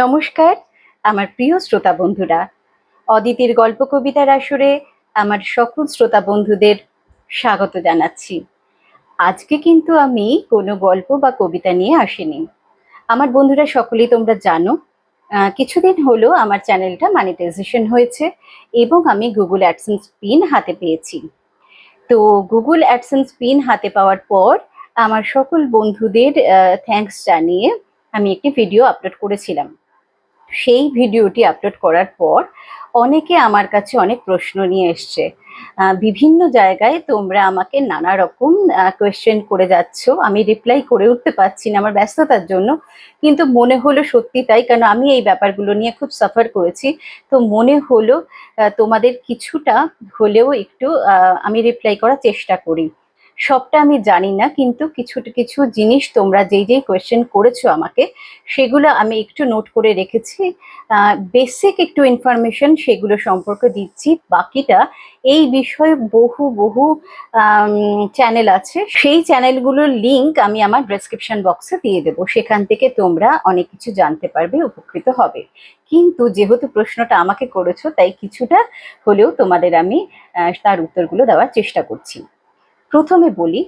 নমস্কার, আমার প্রিয় শ্রোতা বন্ধুরা। অদিতির গল্প কবিতার আসরে আমার সকল শ্রোতা বন্ধুদের স্বাগত জানাচ্ছি। আজকে কিন্তু আমি কোনো গল্প বা কবিতা নিয়ে আসিনি। আমার বন্ধুরা সকলেই তোমরা জানো কিছুদিন হলো আমার চ্যানেলটা মনিটাইজেশন হয়েছে এবং আমি গুগল অ্যাডসেন্স পিন হাতে পেয়েছি। তো গুগল অ্যাডসেন্স পিন হাতে পাওয়ার পর আমার সকল বন্ধুদের থ্যাঙ্কস জানিয়ে আমি একটি ভিডিও আপলোড করেছিলাম। সেই ভিডিওটি আপলোড করার পর অনেকে আমার কাছে অনেক প্রশ্ন নিয়ে এসছে। বিভিন্ন জায়গায় তোমরা আমাকে নানা রকম কোয়েশ্চেন করে যাচ্ছ। আমি রিপ্লাই করে উঠতে পারছি না আমার ব্যস্ততার জন্য। কিন্তু মনে হলো সত্যি তাই কারণ আমি এই ব্যাপারগুলো নিয়ে খুব সাফার করেছি। তো মনে হলো তোমাদের কিছুটা হলেও একটু আমি রিপ্লাই করার চেষ্টা করি। সবটা আমি জানি না, কিন্তু কিছু কিছু জিনিস তোমরা যেই যেই কোয়েশ্চেন করেছ আমাকে, সেগুলো আমি একটু নোট করে রেখেছি। বেসিক একটু ইনফরমেশন সেগুলো সম্পর্কে দিচ্ছি। বাকিটা এই বিষয়ে বহু বহু চ্যানেল আছে। সেই চ্যানেলগুলোর লিংক আমি আমার ডেসক্রিপশন বক্সে দিয়ে দেবো। সেখান থেকে তোমরা অনেক কিছু জানতে পারবে, উপকৃত হবে। কিন্তু যেহেতু প্রশ্নটা আমাকে করেছ, তাই কিছুটা হলেও তোমাদের আমি তার উত্তরগুলো দেওয়ার চেষ্টা করছি। প্রথমে বলি,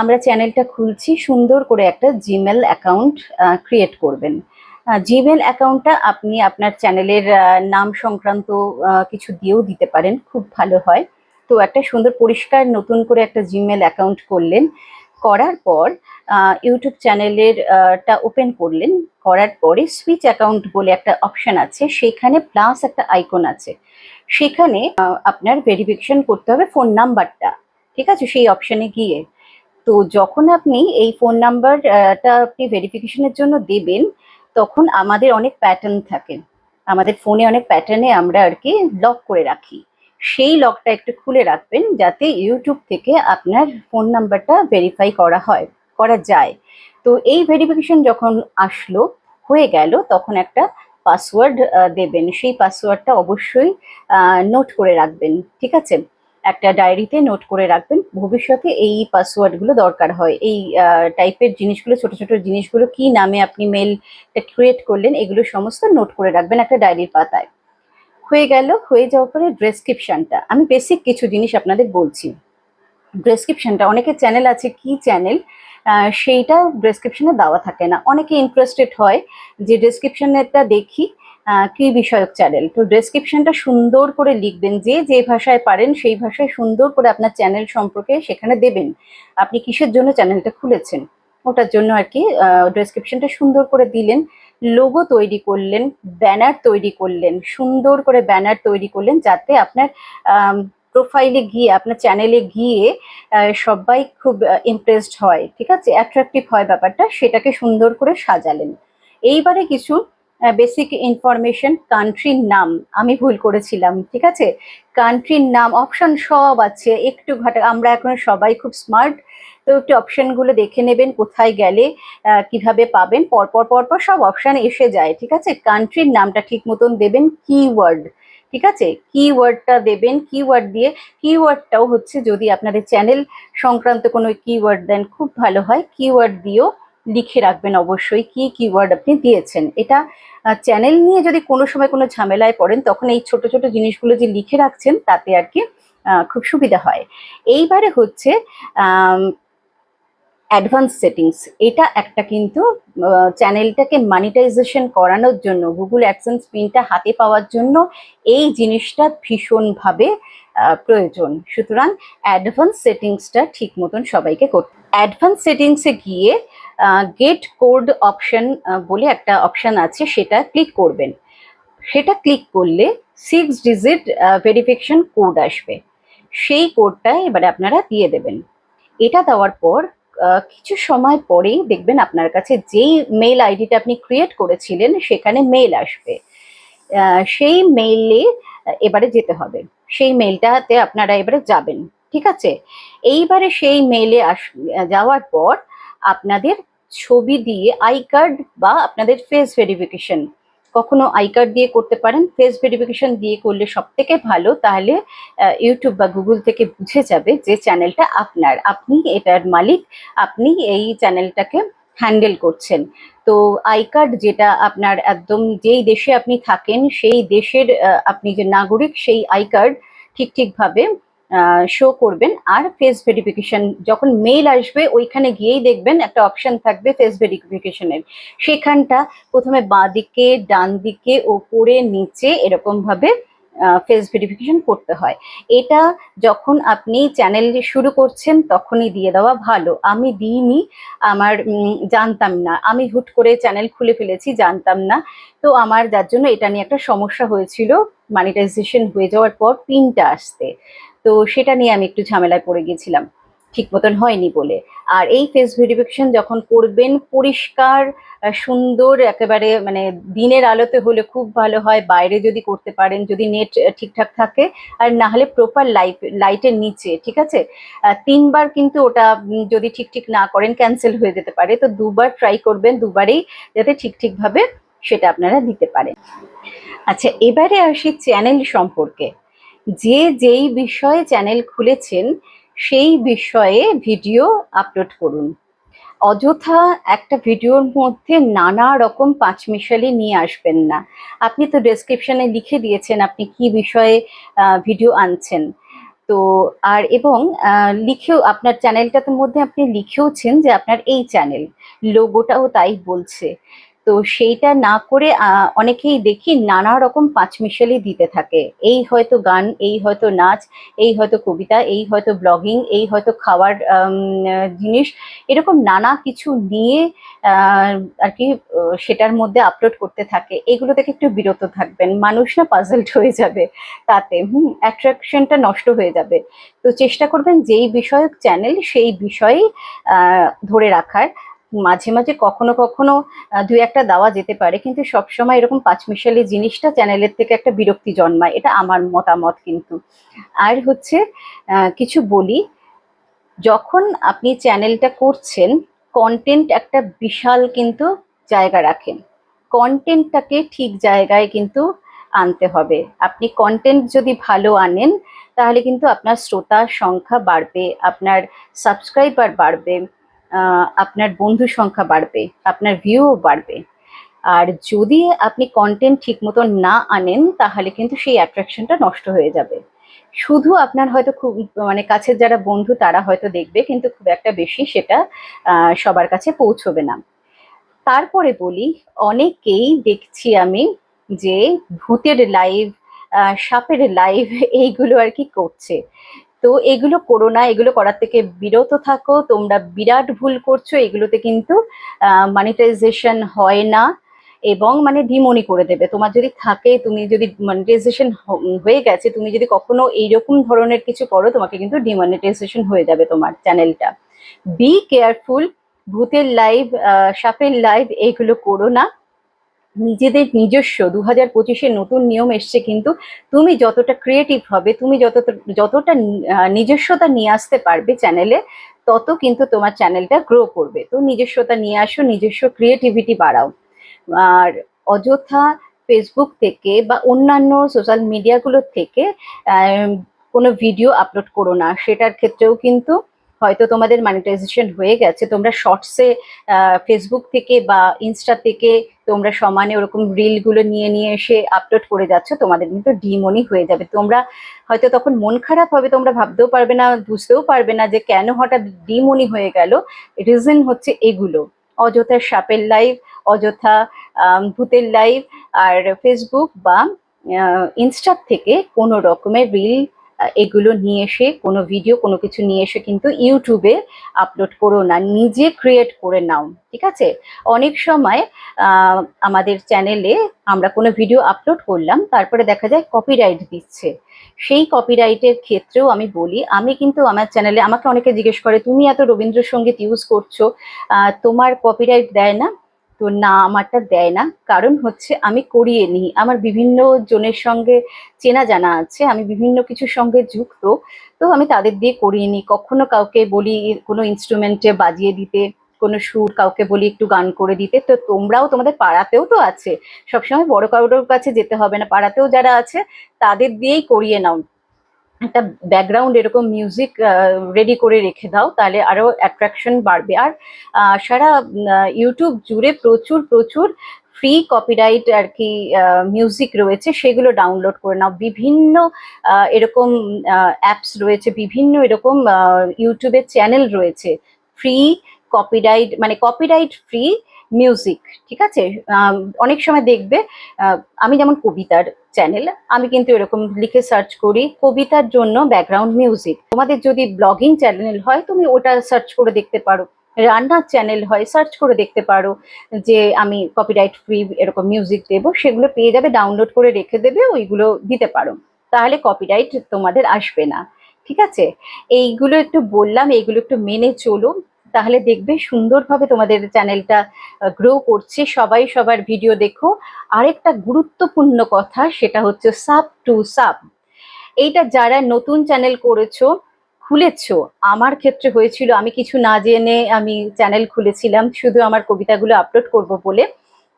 আমরা চ্যানেলটা খুলছি সুন্দর করে একটা জিমেল অ্যাকাউন্ট ক্রিয়েট করবেন। জিমেল অ্যাকাউন্টটা আপনি আপনার চ্যানেলের নাম সংক্রান্ত কিছু দিয়েও দিতে পারেন, খুব ভালো হয়। তো একটা সুন্দর পরিষ্কার নতুন করে একটা জিমেল অ্যাকাউন্ট করলেন, করার পর ইউটিউব চ্যানেলের টা ওপেন করলেন, করার পরে সুইচ অ্যাকাউন্ট বলে একটা অপশান আছে, সেখানে প্লাস একটা আইকন আছে। সেখানে আপনার ভেরিফিকেশন করতে হবে ফোন নাম্বারটা ঠিক আছে? সেই অপশনে গিয়ে। তো যখন আপনি এই ফোন নাম্বারটা আপনি ভেরিফিকেশনের জন্য দেবেন, তখন আমাদের অনেক প্যাটার্ন থাকে। আমাদের ফোনে অনেক প্যাটার্নে আমরা আর কি লক করে রাখি। সেই লকটা একটু খুলে রাখবেন, যাতে ইউটিউব থেকে আপনার ফোন নাম্বারটা ভেরিফাই করা হয়, করা যায়। তো এই ভেরিফিকেশন যখন আসলো, হয়ে গেল, তখন একটা পাসওয়ার্ড দেবেন। সেই পাসওয়ার্ডটা অবশ্যই নোট করে রাখবেন, ঠিক আছে? একটা ডায়েরিতে নোট করে রাখবেন। ভবিষ্যতে এই পাসওয়ার্ডগুলো দরকার হয়। এই টাইপের জিনিসগুলো, ছোট ছোট জিনিসগুলো কি নামে আপনি মেলটা ক্রিয়েট করলেন, এগুলো সমস্ত নোট করে রাখবেন একটা ডায়েরির পাতায়। হয়ে গেল, হয়ে যাওয়ার পরে ডেসক্রিপশনটা আমি বেসিক কিছু জিনিস আপনাদের বলছি। ডেসক্রিপশনটা অনেকের চ্যানেল আছে, কি চ্যানেল সেইটা ডেসক্রিপশনে দেওয়া থাকে না। অনেকে ইন্টারেস্টেড হয় যে ডেসক্রিপশনেরটা দেখি কি বিষয়ক চ্যানেল তো ডেসক্রিপশনটা সুন্দর করে লিখবেন, যে যে ভাষায় পারেন সেই ভাষায় সুন্দর করে আপনার চ্যানেল সম্পর্কে সেখানে দেবেন। আপনি কিসের জন্য চ্যানেলটা খুলেছেন? ওটার জন্য আর কি ডেসক্রিপশনটা সুন্দর করে দিলেন লোগো তৈরি করলেন ব্যানার তৈরি করলেন, সুন্দর করে ব্যানার তৈরি করলেন, যাতে আপনার প্রোফাইলে গিয়ে, আপনার চ্যানেলে গিয়ে সবাই খুব ইমপ্রেসড হয়, ঠিক আছে? অ্যাট্রাকটিভ হয় ব্যাপারটা, সেটাকে সুন্দর করে সাজালেন। এইবারে কিছু বেসিক ইনফরমেশন কান্ট্রির নাম। আমি ভুল করেছিলাম, ঠিক আছে? কান্ট্রির নাম অপশন সব আছে, একটু ঘাটা, আমরা এখন সবাই খুব স্মার্ট তো একটু অপশনগুলো দেখে নেবেন কোথায় গেলে কীভাবে পাবেন, পরপর পরপর সব অপশন এসে যায়, ঠিক আছে? কান্ট্রির নামটা ঠিক মতন দেবেন কিওয়ার্ড ঠিক আছে? কিওয়ার্ডটা দেবেন কিওয়ার্ড দিয়ে কিওয়ার্ডটাও হচ্ছে যদি আপনাদের চ্যানেল সংক্রান্ত কোনো কিওয়ার্ড দেন, খুব ভালো হয় কিওয়ার্ড দিয়েও লিখে রাখবেন অবশ্যই কি কিওয়ার্ড আপনি দিয়েছেন। এটা চ্যানেল নিয়ে যদি কোনো সময় কোনো ঝামেলায় পড়েন, তখন এই ছোট ছোট জিনিসগুলো যে লিখে রাখছেন, তাতে আর কি খুব সুবিধা হয়। এইবারে হচ্ছে অ্যাডভান্স সেটিংস এটা একটা কিন্তু চ্যানেলটাকে মানিটাইজেশন করানোর জন্য গুগল অ্যাডসেন্স পিনটা হাতে পাওয়ার জন্য এই জিনিসটা ভীষণভাবে প্রয়োজন। সুতরাং অ্যাডভান্স সেটিংসটা ঠিক মতন সবাইকে করতে অ্যাডভান্স সেটিংসে গিয়ে গেট কোড অপশন বলে একটা অপশন আছে, সেটা ক্লিক করবেন। সেটা ক্লিক করলে সিক্স ডিজিট ভেরিফিকেশন কোড আসবে। সেই কোডটা এবারে আপনারা দিয়ে দেবেন। এটা দেওয়ার পর কিছু সময় পরেই দেখবেন আপনার কাছে যেই মেল আইডিটা আপনি ক্রিয়েট করেছিলেন, সেখানে মেল আসবে। সেই মেইলে এবারে যেতে হবে। সেই মেলটাতে আপনারা এবারে যাবেন। ঠিক আছে? এইবারে সেই মেলে আস, যাওয়ার পর আপনাদের ছবি দিয়ে আই কার্ড বা আপনাদের ফেস ভেরিফিকেশন কখনো আই কার্ড দিয়ে করতে পারেন। ফেস ভেরিফিকেশন দিয়ে করলে সব থেকে ভালো, তাহলে ইউটিউব বা গুগল থেকে বুঝে যাবে যে চ্যানেলটা আপনার। আপনি এটার মালিক, আপনি এই চ্যানেলটাকে হ্যান্ডেল করছেন। তো আই কার্ড যেটা আপনার একদম যেই দেশে আপনি থাকেন, সেই দেশের আপনি যে নাগরিক, সেই আই কার্ড ঠিক ঠিকভাবে শো করবেন আর ফেস ভেরিফিকেশন যখন মেল আসবে, ওইখানে গিয়েই দেখবেন একটা অপশন থাকবে ফেস ভেরিফিকেশনের সেখানটা প্রথমে বাঁ দিকে ডান দিকে ওপরে নিচে এরকমভাবে ফেস ভেরিফিকেশন করতে হয়। এটা যখন আপনি চ্যানেল শুরু করছেন, তখনই দিয়ে দেওয়া ভালো। আমি দিইনি, আমার জানতাম না। আমি হুট করে চ্যানেল খুলে ফেলেছি, জানতাম না। তো আমার যার জন্য এটা নিয়ে একটা সমস্যা হয়েছিল মানিটাইজেশন হয়ে যাওয়ার পর পিনটা আসতে। তো সেটা নিয়ে আমি একটু ঝামেলায় পড়ে গেছিলাম ঠিক মতন হয়নি বলে। আর এই ফেস ভেরিফিকেশন যখন করবেন, পরিষ্কার সুন্দর, একেবারে মানে দিনের আলোতে হলে খুব ভালো হয়। বাইরে যদি করতে পারেন, যদি নেট ঠিকঠাক থাকে, আর না হলে প্রপার লাইট লাইটের নিচে, ঠিক আছে? তিনবার কিন্তু ওটা যদি ঠিক ঠিক না করেন ক্যান্সেল হয়ে যেতে পারে। তো দুবার ট্রাই করবেন, দুবারেই যাতে ঠিক, ঠিকভাবে সেটা আপনারা দিতে পারেন। আচ্ছা এবারে আসি চ্যানেল সম্পর্কে। যে যেই বিষয়ে চ্যানেল খুলেছেন, সেই বিষয়ে ভিডিও আপলোড করুন। অযথা একটা ভিডিওর মধ্যে নানা রকম পাঁচমিশালি নিয়ে আসবেন না। আপনি তো ডেসক্রিপশনে লিখে দিয়েছেন আপনি কি বিষয়ে ভিডিও আনছেন। তো আর এবং লিখেও, আপনার চ্যানেলটার মধ্যে আপনি লিখেওছেন যে আপনার এই চ্যানেল লোগোটাও তাই বলছে। তো সেইটা না করে অনেকেই দেখি নানা রকম পাঁচমিশালি দিতে থাকে। এই হয়তো গান এই হয়তো নাচ এই হয়তো কবিতা এই হয়তো ব্লগিং এই হয়তো খাওয়ার জিনিস। এরকম নানা কিছু নিয়ে আর কি সেটার মধ্যে আপলোড করতে থাকে। এগুলো থেকে একটু বিরত থাকবেন। মানুষ না পাজলড হয়ে যাবে তাতে। হুম অ্যাট্রাকশনটা নষ্ট হয়ে যাবে। তো চেষ্টা করবেন যেই বিষয়ক চ্যানেল সেই বিষয়েই আহ, ধরে রাখার। মাঝে মাঝে কখনো কখনো দুই একটা দেওয়া যেতে পারে, কিন্তু সবসময় এরকম পাঁচমিশালি জিনিসটা চ্যানেলের থেকে একটা বিরক্তি জন্মায়, এটা আমার মতামত কিন্তু। আর হচ্ছে কিছু বলি, যখন আপনি চ্যানেলটা করছেন কন্টেন্ট একটা বিশাল কিন্তু জায়গা রাখেন। কন্টেন্টটাকে ঠিক জায়গায় কিন্তু আনতে হবে। আপনি কন্টেন্ট যদি ভালো আনেন, তাহলে কিন্তু আপনার শ্রোতার সংখ্যা বাড়বে, আপনার সাবস্ক্রাইবার বাড়বে আপনার বন্ধু সংখ্যা বাড়বে, আপনার ভিউও বাড়বে। আর যদি আপনি কন্টেন্ট ঠিক মতো না আনেন, তাহলে কিন্তু সেই অ্যাট্রাকশনটা নষ্ট হয়ে যাবে। শুধু আপনার হয়তো খুব মানে কাছের যারা বন্ধু, তারা হয়তো দেখবে, কিন্তু খুব একটা বেশি সেটা সবার কাছে পৌঁছবে না। তারপরে বলি, অনেকেই দেখছি আমি যে ভূতের লাইভ সাপের লাইভ এইগুলো আর কি করছে। তো এগুলো করো না, এগুলো করার থেকে বিরত থাকো, তোমরা বিরাট ভুল করছ, এগুলোতে কিন্তু মনিটাইজেশন হয় না এবং মানে ডিমনি করে দেবে। তোমার যদি থাকে, তুমি যদি মনিটাইজেশন হয়ে গেছে, তুমি যদি কখনো এইরকম ধরনের কিছু করো, তোমাকে কিন্তু ডিমনিটাইজেশন হয়ে যাবে তোমার চ্যানেলটা বি কেয়ারফুল ভূতের লাইভ সাপের লাইভ এইগুলো করো না। নিজেদের নিজস্ব দু হাজার পঁচিশের নতুন নিয়ম এসছে কিন্তু তুমি যতটা ক্রিয়েটিভ হবে, তুমি যতটা যতটা নিজস্বতা নিয়ে আসতে পারবে চ্যানেলে তত কিন্তু তোমার চ্যানেলটা গ্রো করবে। তো নিজস্বতা নিয়ে আসো, নিজস্ব ক্রিয়েটিভিটি বাড়াও। আর অযথা ফেসবুক থেকে বা অন্যান্য সোশ্যাল মিডিয়াগুলোর থেকে কোনো ভিডিও আপলোড করো না। সেটার ক্ষেত্রেও কিন্তু হয়তো তোমাদের মনিটাইজেশন হয়ে গেছে, তোমরা শর্টসে ফেসবুক থেকে বা ইনস্টা থেকে তোমরা সমানে ওরকম রিলগুলো নিয়ে নিয়ে এসে আপলোড করে যাচ্ছ, তোমাদের কিন্তু ডিমনি হয়ে যাবে। তোমরা হয়তো তখন মন খারাপ হবে, তোমরা ভাবতেও পারবে না, বুঝতেও পারবে না যে কেন হঠাৎ ডিমনি হয়ে গেল। রিজন হচ্ছে এগুলো। অযথা সাপের লাইভ অযথা ভূতের লাইভ আর ফেসবুক বা ইনস্টার থেকে কোনো রকমের রিল এগুলো নিয়ে এসে, কোনো ভিডিও কোনো কিছু নিয়ে এসে কিন্তু ইউটিউবে আপলোড করো না, নিজে ক্রিয়েট করে নাও, ঠিক আছে? অনেক সময় আমাদের চ্যানেলে আমরা কোনো ভিডিও আপলোড করলাম, তারপরে দেখা যায় কপিরাইট দিচ্ছে। সেই কপিরাইটের ক্ষেত্রেও আমি বলি, আমি কিন্তু আমার চ্যানেলে আমাকে অনেকে জিজ্ঞেস করে, তুমি এত রবীন্দ্রসঙ্গীত ইউজ করছ তোমার কপিরাইট দেয় না? তো না আমারটা দেয় না। কারণ হচ্ছে আমি করিয়ে নিই। আমার বিভিন্ন জনের সঙ্গে চেনা জানা আছে, আমি বিভিন্ন কিছুর সঙ্গে যুক্ত। তো আমি তাদের দিয়ে করিয়ে নিই। কখনো কাউকে বলি কোনো ইনস্ট্রুমেন্টে বাজিয়ে দিতে, কোনো সুর কাউকে বলি একটু গান করে দিতে। তো তোমরাও তোমাদের পাড়াতেও তো আছে। সবসময় বড় কারোর কাছে যেতে হবে না। পাড়াতেও যারা আছে, তাদের দিয়েই করিয়ে নাও। একটা ব্যাকগ্রাউন্ড এরকম মিউজিক রেডি করে রেখে দাও, তাহলে আরও অ্যাট্রাকশন বাড়বে। আর সারা ইউটিউব জুড়ে প্রচুর প্রচুর ফ্রি কপিরাইট আর কি মিউজিক রয়েছে, সেগুলো ডাউনলোড করে নাও। বিভিন্ন এরকম অ্যাপস রয়েছে, বিভিন্ন এরকম ইউটিউবে চ্যানেল রয়েছে ফ্রি কপিরাইট মানে কপিরাইট ফ্রি মিউজিক ঠিক আছে? অনেক সময় দেখবে আমি যেমন কবিতার চ্যানেল আমি কিন্তু এরকম লিখে সার্চ করি কবিতার জন্য ব্যাকগ্রাউন্ড মিউজিক তোমাদের যদি ব্লগিং চ্যানেল হয়, তুমি ওটা সার্চ করে দেখতে পারো। রান্নার চ্যানেল হয় সার্চ করে দেখতে পারো যে আমি কপিরাইট ফ্রি এরকম মিউজিক দেবো, সেগুলো পেয়ে যাবে ডাউনলোড করে রেখে দেবে, ওইগুলো দিতে পারো। তাহলে কপিরাইট তোমাদের আসবে না। ঠিক আছে? এইগুলো একটু বললাম, এইগুলো একটু মেনে চলো তাহলে দেখবে সুন্দরভাবে তোমাদের চ্যানেলটা গ্রো করছে। সবাই সবার ভিডিও দেখো। আরেকটা গুরুত্বপূর্ণ কথা, সেটা হচ্ছে সাব টু সাব এইটা যারা নতুন চ্যানেল করেছ, খুলেছো, আমার ক্ষেত্রে হয়েছিল, আমি কিছু না জেনে আমি চ্যানেল খুলেছিলাম, শুধু আমার কবিতাগুলো আপলোড করব বলে।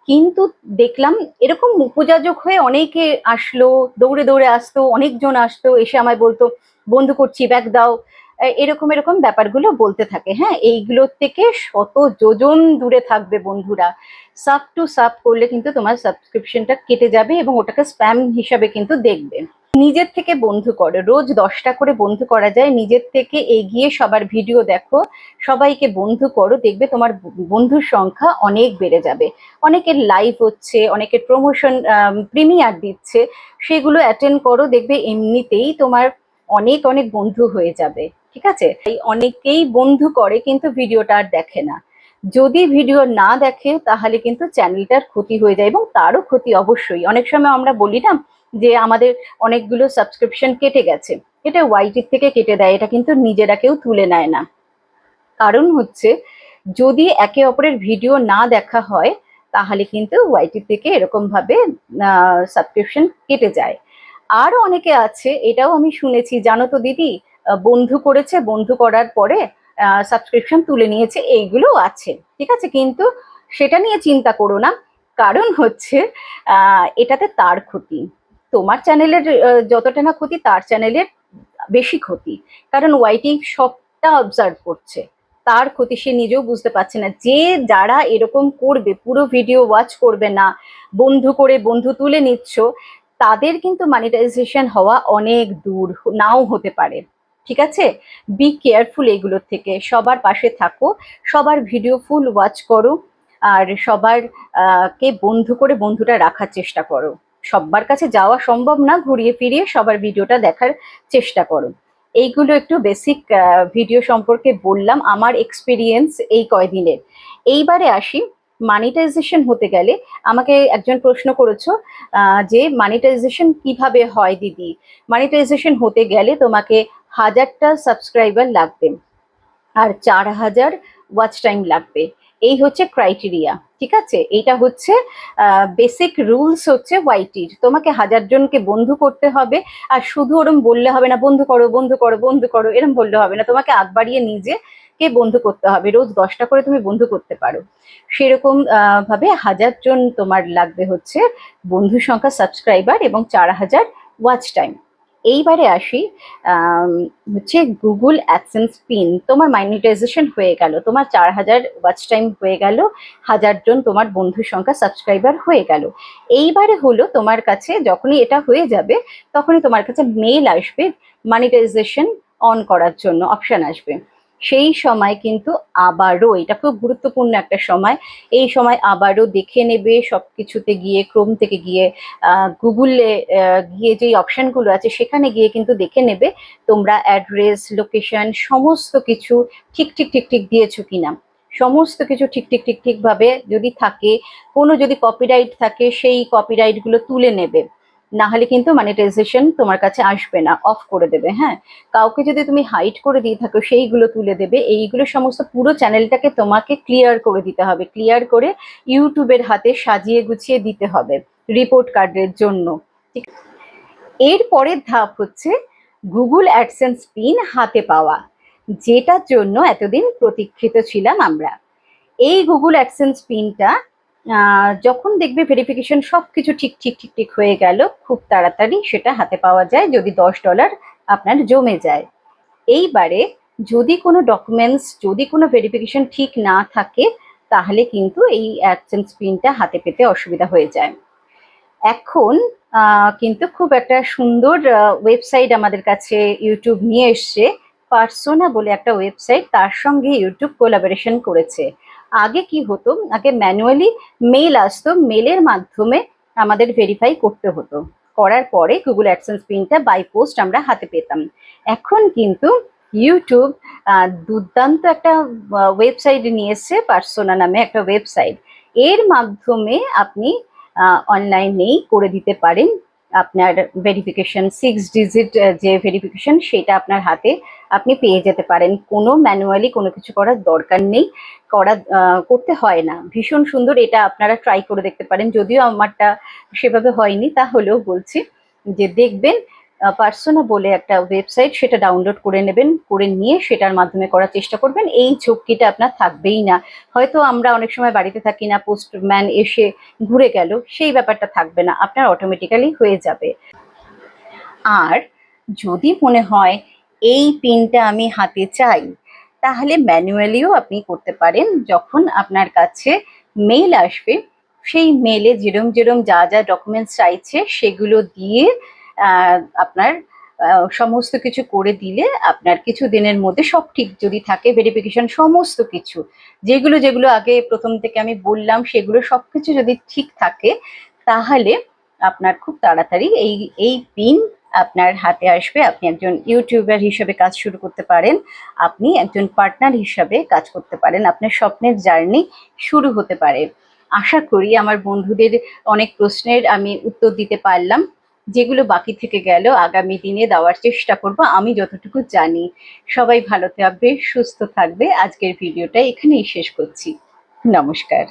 কিন্তু দেখলাম, এরকম উপযাজক হয়ে অনেকে আসলো, দৌড়ে দৌড়ে আসতো, অনেকজন আসতো, এসে আমায় বলতো, বন্ধু করছি ব্যাগ দাও। এরকম এরকম ব্যাপারগুলো বলতে থাকে। হ্যাঁ এইগুলোর থেকে শত যোজন দূরে থাকবে বন্ধুরা। সাব টু সাব করলে কিন্তু তোমার সাবস্ক্রিপশনটা কেটে যাবে এবং ওটাকে স্প্যাম হিসাবে কিন্তু দেখবে। নিজের থেকে বন্ধু করো। রোজ দশটা করে বন্ধু করা যায়। নিজের থেকে এগিয়ে সবার ভিডিও দেখো। সবাইকে বন্ধু করো। দেখবে তোমার বন্ধুর সংখ্যা অনেক বেড়ে যাবে। অনেকের লাইভ হচ্ছে, অনেকের প্রমোশন প্রিমিয়ার দিচ্ছে। সেগুলো অ্যাটেন্ড করো। দেখবে এমনিতেই তোমার অনেক অনেক বন্ধু হয়ে যাবে। ঠিক আছে? এই অনেকেই বন্ধু করে কিন্তু ভিডিওটা আর দেখে না। যদি ভিডিও না দেখে, তাহলে কিন্তু চ্যানেলটার ক্ষতি হয়ে যায় এবং তারও ক্ষতি অবশ্যই। অনেক সময় আমরা বলি না যে আমাদের অনেকগুলো সাবস্ক্রিপশন কেটে গেছে। এটা ওয়াইটির থেকে কেটে দেয়, এটা কিন্তু নিজেরা কেউ তুলে নেয় না। কারণ হচ্ছে, যদি একে অপরের ভিডিও না দেখা হয়, তাহলে কিন্তু ওয়াইটি থেকে এরকম ভাবে সাবস্ক্রিপশন কেটে যায়। আরও অনেকে আছে, এটাও আমি শুনেছি। জানো তো দিদি বন্ধু করেছে, বন্ধু করার পরে সাবস্ক্রিপশন তুলে নিয়েছে, এইগুলো আছে, ঠিক আছে? কিন্তু সেটা নিয়ে চিন্তা করো না। কারণ হচ্ছে এটাতে তার ক্ষতি। তোমার চ্যানেলের যতটা না ক্ষতি, তার চ্যানেলের বেশি ক্ষতি। কারণ ওয়াইটি সবটা অবজার্ভ করছে। তার ক্ষতি সে নিজেও বুঝতে পারছে না। যে যারা এরকম করবে, পুরো ভিডিও ওয়াচ করবে না, বন্ধু করে বন্ধু তুলে নিচ্ছ, তাদের কিন্তু মানিটাইজেশন হওয়া অনেক দূর, নাও হতে পারে। ঠিক আছে? বি কেয়ারফুল এগুলোর থেকে। সবার পাশে থাকো, সবার ভিডিও ফুল ওয়াচ করো, আর সবার কে বন্ধু করে বন্ধুটা রাখার চেষ্টা করো। সবার কাছে যাওয়া সম্ভব না, ঘুরিয়ে ফিরিয়ে সবার ভিডিওটা দেখার চেষ্টা করো। এইগুলো একটু বেসিক ভিডিও সম্পর্কে বললাম, আমার এক্সপিরিয়েন্স এই কয়দিনের এইবারে আসি মানিটাইজেশন হতে গেলে আমাকে একজন প্রশ্ন করেছ যে মানিটাইজেশন কীভাবে হয় দিদি? মানিটাইজেশন হতে গেলে তোমাকে হাজারটা সাবস্ক্রাইবার লাগবে। আর চার হাজার ওয়াচ টাইম লাগবে। এই হচ্ছে ক্রাইটেরিয়া ঠিক আছে? এইটা হচ্ছে বেসিক রুলস হচ্ছে ওয়াইটির তোমাকে হাজার জনকে বন্ধু করতে হবে, আর শুধু ওরম বললে হবে না, বন্ধু করো বন্ধু করো বন্ধু করো, এরম বললে হবে না। তোমাকে আগ বাড়িয়ে নিজে কে বন্ধু করতে হবে। রোজ দশটা করে তুমি বন্ধু করতে পারো। সেরকম ভাবে হাজার জন তোমার লাগবে হচ্ছে বন্ধু সংখ্যা সাবস্ক্রাইবার এবং চার হাজার ওয়াচ টাইম এইবারে আসি হচ্ছে গুগল অ্যাডসেন্স পিন তোমার মাইনিটাইজেশন হয়ে গেল, তোমার চার হাজার ওয়াচ টাইম হয়ে গেল, হাজার জন তোমার বন্ধু সংখ্যা সাবস্ক্রাইবার হয়ে গেল। এইবারে হলো তোমার কাছে যখনই এটা হয়ে যাবে, তখনই তোমার কাছে মেল আসবে মানিটাইজেশন অন করার জন্য অপশান আসবে। সেই সময় কিন্তু আবারও, এটা খুব গুরুত্বপূর্ণ একটা সময়, এই সময় আবারও দেখে নেবে সব কিছুতে গিয়ে ক্রোম থেকে গিয়ে গুগলে গিয়ে যেই অপশানগুলো আছে, সেখানে গিয়ে কিন্তু দেখে নেবে তোমরা অ্যাড্রেস লোকেশন সমস্ত কিছু ঠিক ঠিক ঠিক ঠিক দিয়েছ কিনা। সমস্ত কিছু ঠিক ঠিক ঠিক ঠিকভাবে যদি থাকে, কোনো যদি কপিরাইট থাকে, সেই কপিরাইটগুলো তুলে নেবে। না হলে কিন্তু মনিটাইজেশন তোমার কাছে আসবে না অফ করে দেবে হ্যাঁ? কাউকে যদি তুমি হাইড করে দিয়ে থাকো, সেইগুলো তুলে দেবে, এইগুলো সমস্ত পুরো চ্যানেলটাকে তোমাকে ক্লিয়ার করে দিতে হবে ক্লিয়ার করে ইউটিউবের হাতে সাজিয়ে গুছিয়ে দিতে হবে রিপোর্ট কার্ডের জন্য, ঠিক? এর পরের ধাপ হচ্ছে গুগল অ্যাডসেন্স পিন হাতে পাওয়া, যেটার জন্য এতদিন প্রতীক্ষিত ছিলাম আমরা। এই গুগল অ্যাডসেন্স পিনটা যখন দেখবে ভেরিফিকেশন সব কিছু ঠিক ঠিক ঠিক ঠিক হয়ে গেল, খুব তাড়াতাড়ি সেটা হাতে পাওয়া যায় যদি দশ ডলার আপনার জমে যায়। এইবারে যদি কোনো ডকুমেন্টস যদি কোনো ভেরিফিকেশন ঠিক না থাকে, তাহলে কিন্তু এই অ্যাডসেন্স পিনটা হাতে পেতে অসুবিধা হয়ে যায়। এখন কিন্তু খুব একটা সুন্দর ওয়েবসাইট আমাদের কাছে ইউটিউব নিয়ে এসছে। পার্সোনা বলে একটা ওয়েবসাইট তার সঙ্গে ইউটিউব কোলাবোরেশন করেছে। আগে কি হতো? আগে ম্যানুয়ালি মেল আসতো মেলের মাধ্যমে আমাদের ভেরিফাই করতে হতো। করার পরে গুগল অ্যাডসেন্স পিনটা বাই পোস্ট আমরা হাতে পেতাম। এখন কিন্তু ইউটিউব দুর্দান্ত একটা ওয়েবসাইট নিয়ে এসছে পার্সোনা নামে একটা ওয়েবসাইট এর মাধ্যমে আপনি অনলাইনেই করে দিতে পারেন। আপনার ভেরিফিকেশন সিক্স ডিজিট যে ভেরিফিকেশন সেটা আপনার হাতে আপনি পেয়ে যেতে পারেন। কোনো ম্যানুয়ালি কোনো কিছু করার দরকার নেই। করা করতে হয় না। ভীষণ সুন্দর এটা আপনারা ট্রাই করে দেখতে পারেন। যদিও আমারটা সেভাবে হয়নি, তাহলেও বলছি যে দেখবেন পার্সোনা বলে একটা ওয়েবসাইট, সেটা ডাউনলোড করে নেবেন, করে নিয়ে সেটার মাধ্যমে করার চেষ্টা করবেন। এই ঝক্কিটা আপনার থাকবেই না। হয়তো আমরা অনেক সময় বাড়িতে থাকি না, পোস্টম্যান এসে ঘুরে গেল, সেই ব্যাপারটা থাকবে না, আপনার অটোমেটিক্যালি হয়ে যাবে। আর যদি মনে হয় এই পিনটা আমি হাতে চাই, তাহলে ম্যানুয়ালিও আপনি করতে পারেন। যখন আপনার কাছে মেল আসবে, সেই মেলে যেরম যেরম যা যা ডকুমেন্টস চাইছে, সেগুলো দিয়ে আপনার সমস্ত কিছু করে দিলে আপনার কিছু দিনের মধ্যে সব ঠিক যদি থাকে ভেরিফিকেশন সমস্ত কিছু, যেগুলো যেগুলো আগে প্রথম থেকে আমি বললাম, সেগুলো সব কিছু যদি ঠিক থাকে, তাহলে আপনার খুব তাড়াতাড়ি এই এই পিন আপনার হাতে আসবে। আপনি একজন ইউটিউবার হিসেবে কাজ শুরু করতে পারেন, আপনি একজন পার্টনার হিসাবে কাজ করতে পারেন, আপনার স্বপ্নের জার্নি শুরু হতে পারে। আশা করি আমার বন্ধুদের অনেক প্রশ্নের আমি উত্তর দিতে পারলাম। যেগুলো বাকি থেকে গেল, আগামী দিনে দেওয়ার চেষ্টা করব, আমি যতটুকু জানি। সবাই ভালো থাকবে, সুস্থ থাকবে। আজকের ভিডিওটা এখানেই শেষ করছি। নমস্কার।